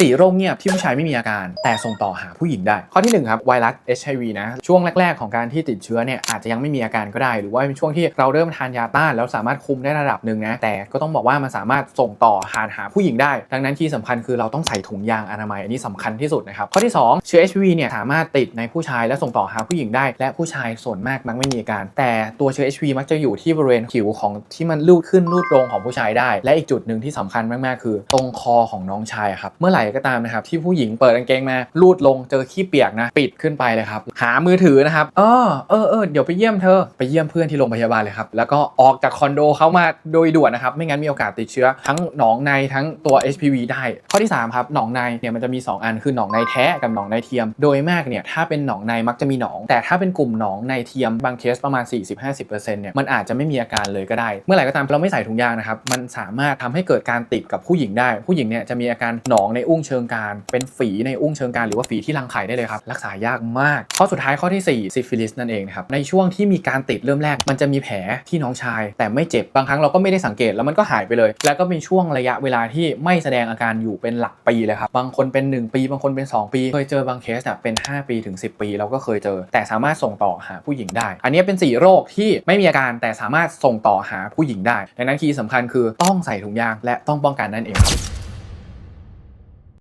สี่โรคเงียบที่ผู้ชายไม่มีอาการ แต่ส่งต่อหาผู้หญิงได้ ข้อที่หนึ่งครับไวรัส HIV นะช่วงแรก ๆ ของการที่ติดเชื้อเนี่ยอาจจะยังไม่มีอาการก็ได้ หรือว่าเป็นช่วงที่เราเริ่มทานยาต้าน แล้วสามารถคุมได้ระดับหนึ่งนะแต่ก็ต้องบอกว่ามันสามารถส่งต่อหาหาผู้หญิงได้ ดังนั้นที่สำคัญคือเราต้องใส่ถุงยางอนามัยอันนี้สำคัญที่สุดนะครับข้อที่สองเชื้อ HIV เนี่ยสามารถติดในผู้ชายและส่งต่อหาผู้หญิงได้ และผู้ชายส่วนมากมักไม่มีอาการ แต่ตัวเชื้อ HIV มักจะอยู่ที่บริเวณผิวของที่มันลูดขึ้นลูดลงของผู้ชายได้ และอีกจุดหนึ่งที่สำคัญมากๆ คือ ตรงคอของน้องชายครับเมื่อไหร่ก็ตามนะครับที่ผู้หญิงเปิดกางเกงมาลูดลงเจอขี้เปียกนะ ปิดขึ้นไปเลยครับ หามือถือนะครับเออเออเออเดี๋ยวไปเยี่ยมเธอไปเยี่ยมเพื่อนที่โรงพยาบาลเลยครับแล้วก็ออกจากคอนโดเขามาโดยด่วนนะครับไม่งั้นมีโอกาสติดเชื้อ ทั้งหนองในทั้งตัว HPV ได้ ข้อที่สามครับหนองในเนี่ยมันจะมี 2 อันคือหนองในแท้กับหนองในเทียม โดยมากเนี่ยถ้าเป็นหนองในมักจะมีหนอง แต่ถ้าเป็นกลุ่มหนองในเทียมบางเคสประมาณ 40-50%เนี่ยมันอาจจะไม่มีอาการเลยก็ได้ เมื่อไหร่ก็ตามเราไม่ใส่ถุงยางนะครับมันสามารถทำให้เกิดการติดกับผู้หญิงได้ ผู้หญิงเนี่ยจะมีอาการหนองในอุ้งเชิงกานเป็นฝีในอุ้งเชิงกานหรือว่าฝีที่รังไข่ได้เลยครับ รักษายากมาก ข้อสุดท้ายข้อที่4ซิฟิลิสนั่นเองนะครับ ในช่วงที่มีการติดเริ่มแรก มันจะมีแผลที่น้องชาย แต่ไม่เจ็บบางครั้งเราก็ไม่ได้สังเกตแล้วมันก็หายไปเลย แล้วก็มีช่วงระยะเวลาที่ไม่แสดงอาการอยู่เป็นหลักปีเลยครับบางคนเป็น 1 ปี บางคนเป็น 2 ปี เคยเจอบางเคสเนี่ยเป็น 5 ปีถึง 10 ปีเราก็เคยเจอ แต่สามารถส่งต่อหาผู้หญิงได้ อันนี้เป็น 4 โรคที่ไม่มีอาการแต่สามารถส่งต่อหาผู้หญิงได้ ดังนั้นคีย์สำคัญคือต้องใส่ถุงยางและต้องป้องกันนั่นเองครับ